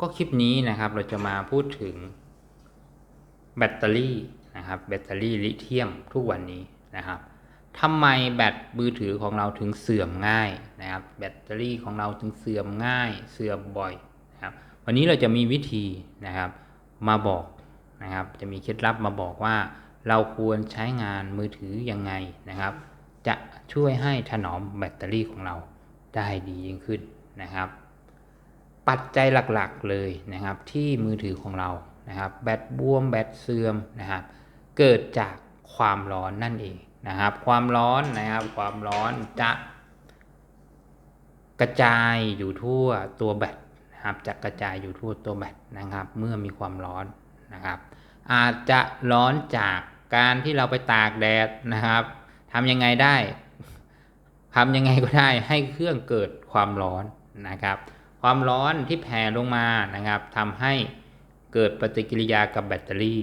ก็คลิปนี้นะครับเราจะมาพูดถึงแบตเตอรี่นะครับแบตเตอรี่ลิเธียมทุกวันนี้นะครับทำไมแบตมือถือของเราถึงเสื่อมง่ายนะครับแบตเตอรี่ของเราถึงเสื่อมง่าย เสื่อมบ่อยนะครับวันนี้เราจะมีวิธีนะครับมาบอกนะครับจะมีเคล็ดลับมาบอกว่า เราควรใช้งานมือถือยังไงนะครับ จะช่วยให้ถนอมแบตเตอรี่ของเราได้ดียิ่งขึ้นนะครับ ปัจจัยหลักๆเลยนะครับ ที่มือถือของเรานะครับแบตบวมแบตเสื่อมนะครับ เกิดจากความร้อนนั่นเองนะครับ ความร้อนนะครับ ความร้อนจะกระจายอยู่ทั่วตัวแบตนะครับจะกระจายอยู่ทั่วตัวแบตนะครับ เมื่อมีความร้อนนะครับ อาจจะร้อนจากการที่เราไปตากแดดนะครับทำยังไงได้ทำยังไงก็ได้ให้เครื่องเกิดความร้อนนะครับ ความร้อนที่แผ่ลงมานะครับทำให้เกิดปฏิกิริยากับแบตเตอรี่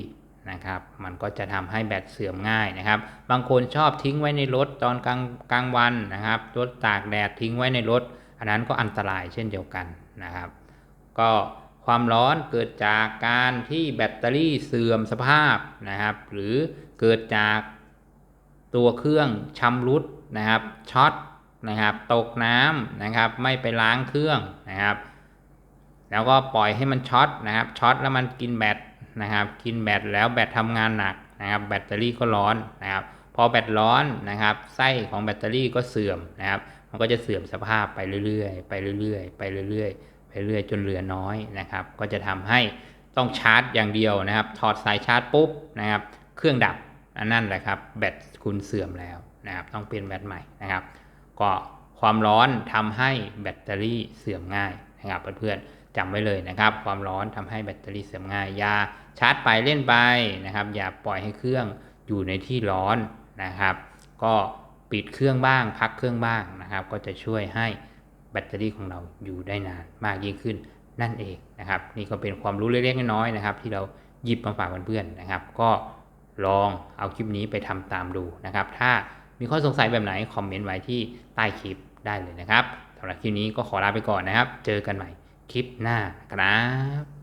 นะครับ มันก็จะทำให้แบตเสื่อมง่ายนะครับ บางคนชอบทิ้งไว้ในรถตอนกลางกลางวันนะครับรถตากแดดทิ้งไว้ในรถ อันนั้นก็อันตรายเช่นเดียวกันนะครับ ก็ความร้อนเกิดจากการที่แบตเตอรี่เสื่อมสภาพนะครับ หรือเกิดจากตัวเครื่องชำรุดนะครับช็อต นะครับ ตกน้ำนะครับ ไม่ไปล้างเครื่องนะครับ แล้วก็ปล่อยให้มันช็อตนะครับช็อตแล้วมันกินแบตนะครับ กินแบตแล้วแบตทำงานหนักนะครับ แบตเตอรี่ก็ร้อนนะครับ พอแบตร้อนนะครับ ไส้ของแบตเตอรี่ก็เสื่อมนะครับ มันก็จะเสื่อมสภาพไปเรื่อยๆ ไปเรื่อยๆ ไปเรื่อยๆ ไปเรื่อยจนเหลือน้อยนะครับ ก็จะทำให้ต้องชาร์จอย่างเดียวนะครับ ถอดสายชาร์จปุ๊บนะครับ เครื่องดับอันนั่นแหละครับ แบตคุณเสื่อมแล้วนะครับ ต้องเปลี่ยนแบตใหม่นะครับ ก็ความร้อนทำให้แบตเตอรี่เสื่อมง่ายนะครับเพื่อนๆจำไว้เลยนะครับ ความร้อนทำให้แบตเตอรี่เสื่อมง่ายอย่าชาร์จไปเล่นไปนะครับ อย่าปล่อยให้เครื่องอยู่ในที่ร้อนนะครับ ก็ปิดเครื่องบ้าง พักเครื่องบ้างนะครับ ก็จะช่วยให้แบตเตอรี่ของเราอยู่ได้นานมากยิ่งขึ้นนั่นเองนะครับ นี่ก็เป็นความรู้เล็กๆน้อยๆนะครับ ที่เราหยิบมาฝากเพื่อนๆนะครับ ก็ลองเอาคลิปนี้ไปทำตามดูนะครับ ถ้า มีข้อสงสัยแบบไหนคอมเมนต์ไว้ที่ใต้คลิปได้เลยนะครับสำหรับคลิปนี้ก็ขอลาไปก่อนนะครับ เจอกันใหม่คลิปหน้าครับ